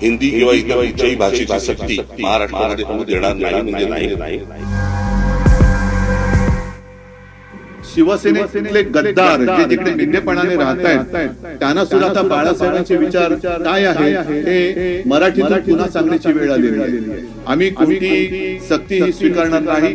हिंदी किंवा इतर कुठच्याही भाषेची सक्ती महाराष्ट्रामध्ये होऊ देणार नाही म्हणजे नाही. शिवसेनेतले गद्दार जे तिकडे निंदेपणाने राहत आहेत त्यांना सुद्धा आता बाळासाहेबांचे विचार काय आहे हे मराठीतून पुन्हा सांगण्याची वेळ आलेली आहे आम्ही कोणती सक्ती ही स्वीकारणार नाही?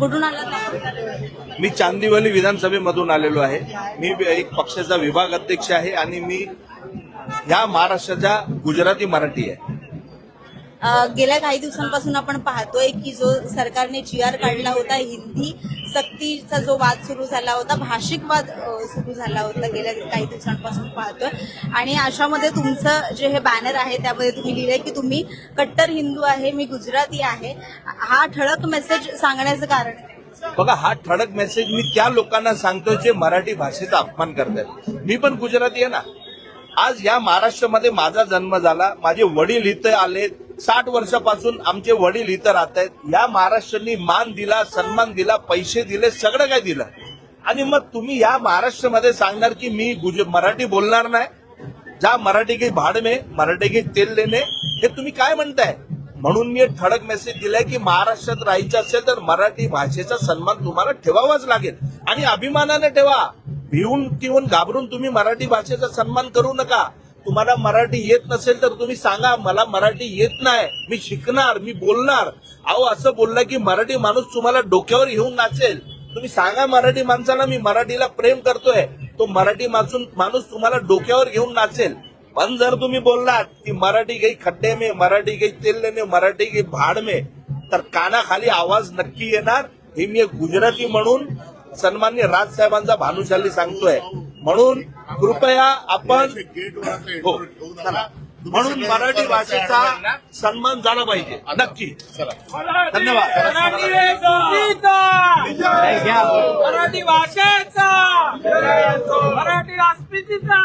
कुठून आला मी चांदिवली विधानसभेमधून आलेलो आहे. मी एक पक्षाचा विभाग अध्यक्ष आहे आणि मी ह्या महाराष्ट्राचा गुजराती मराठी आहे. गेल्या काही दिवसांपासून आपण पाहतोय की जो सरकारने जी आर काढला होता हिंदी सक्तीचा जो वाद सुरू झाला होता भाषिक वाद सुरू झाला होता गेल्या काही दिवसांपासून पाहतोय. आणि अशामध्ये तुमचं जे हे बॅनर आहे त्यामध्ये तुम्ही लिहिलंय की तुम्ही कट्टर हिंदू आहे मी गुजराती आहे. हा ठळक मेसेज सांगण्याचं कारण आहे. बघा हा ठळक मेसेज मी त्या लोकांना सांगतो जे मराठी भाषेचा अपमान करतात मी पण गुजराती आहे ना. आज या महाराष्ट्रामध्ये माझा जन्म झाला माझे वडील इथं आले साठ वर्षापासून आमचे वडील इथं राहत आहेत. या महाराष्ट्रांनी मान दिला सन्मान दिला पैसे दिले सगळं काय दिलं. आणि मग तुम्ही या महाराष्ट्रामध्ये सांगणार की मी गुज मराठी बोलणार नाही. जा मराठी की भाड मराठी की तेल लेणे हे तुम्ही काय म्हणताय? म्हणून मी ठळक मेसेज दिलाय की महाराष्ट्रात राहायचं असेल तर मराठी भाषेचा सन्मान तुम्हाला ठेवावाच लागेल. आणि अभिमानाने ठेवा. भिवून तिवून घाबरून तुम्ही मराठी भाषेचा सन्मान करू नका. तुम्हाला मराठी येत नसेल तर तुम्ही सांगा मला मराठी येत नाही. मी शिकणार मी बोलणार. अहो असं बोललं की मराठी माणूस तुम्हाला डोक्यावर घेऊन नाचेल. तुम्ही सांगा मराठी माणसाला मी मराठीला प्रेम करतोय. तो मराठी माणूस माणूस तुम्हाला डोक्यावर घेऊन नाचेल. पण जर तुम्ही बोललात की मराठी काही खड्डे मे मराठी काही तेल मराठी काही भाड मे तर कानाखाली आवाज नक्की येणार. हे मी एक गुजराती म्हणून सन्मान्य राजसाहेबांचा भानुशाली सांगतोय. म्हणून कृपया आपण हो. चला. म्हणून मराठी भाषेचा सन्मान झाला पाहिजे. नक्की. धन्यवाद. मराठी भाषेचा मराठी राजनीतीचा